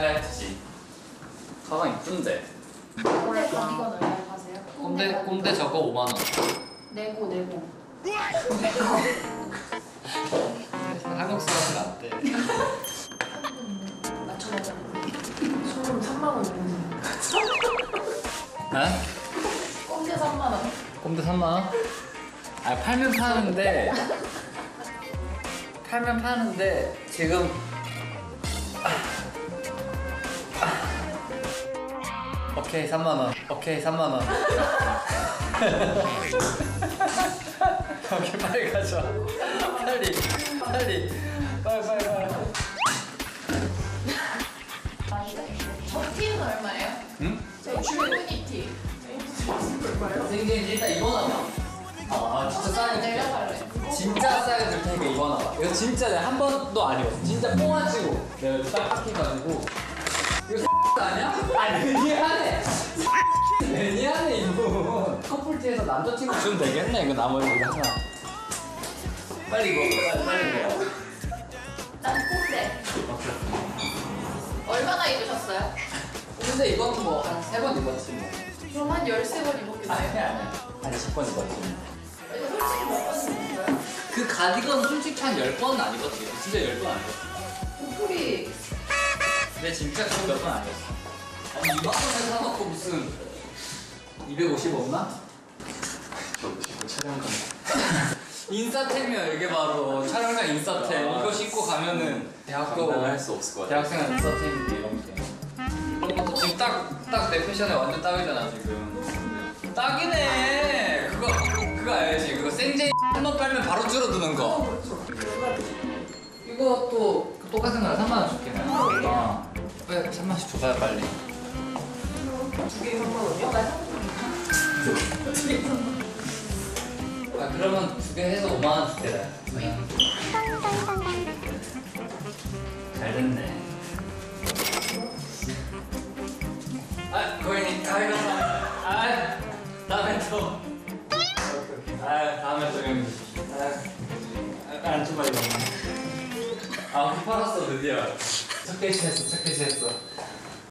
하이라이트지. 가방 이쁜데. 꼰대 가디건 얼마에 파세요? 꼰대 꼰대 저거 5만 원. 내고 내고 한국 사람은 안 돼. 맞춰보자 소금 3만 원 정도 에? 꼰대 3만 원 꼰대 3만 원? 아 팔면 파는데 팔면 파는데 지금 오케이 3만 원. 오케이 3만 원. 오케이 빨리 가져와. 빨리 빨리 빨리 빨리 빨리. 저 티는 얼마예요? 응? 저 줄무늬 얼마예요? 생긴 일단 입어놔봐. 아 진짜 싸게 줄게. 내려갈래 진짜 싸게 줄 테니까 입어놔봐. 이거 진짜 내가 한 번도 안 입었어. 진짜 뽕아치고 내가 딱 박혀가지고 이거 아니야? 아니 매니아네. 매니아네 이거. 커플티에서 남자친구 주면 되겠네 이거 나머지 이거 하나. 빨리 입어. 빨리 빨리 입어. 난 꼰대 얼마나 입으셨어요? 근데 이거는 뭐한 세 번 입었지 뭐. 그럼 한 13번 아니 입었겠어요? 아니 한 10번 입었지 뭐. 이거 솔직히 몇번 입었어요? 그 가디건 솔직히 한 10번은 안 입었지. 진짜 10번 안 입었어. 보풀이 근데 진짜 그거 몇번 안 입었어. 아니 2만 원에 사놓고 무슨 250 없나? 이거 촬영 가 인싸템이야 이게 바로. 촬영장 인싸템. 아. 이거 신고 가면은 대학교 감당할 수 없을 것 같아. 대학생은 인싸템인데 이런 게 이런 것도 지금 딱 딱 내 패션에 완전 딱이잖아 지금. 딱이네. 그거 그거 알지? 그거 생제 한번 빨면 바로 줄어드는 거. 이것도 똑같은 거랑 3만 원 줄게 어 그래 3만 원씩 줘봐요 빨리 두개 3만 원이요? 아 그러면 두 개 해서 5만 원 줄게 잘 됐네 아 고객님 가위가 아 다음에 또 아, 다음에 또 여기 아, 안좀 빨리 아, 피 팔았어, 드디어. 첫 개시 했어, 첫 개시 했어.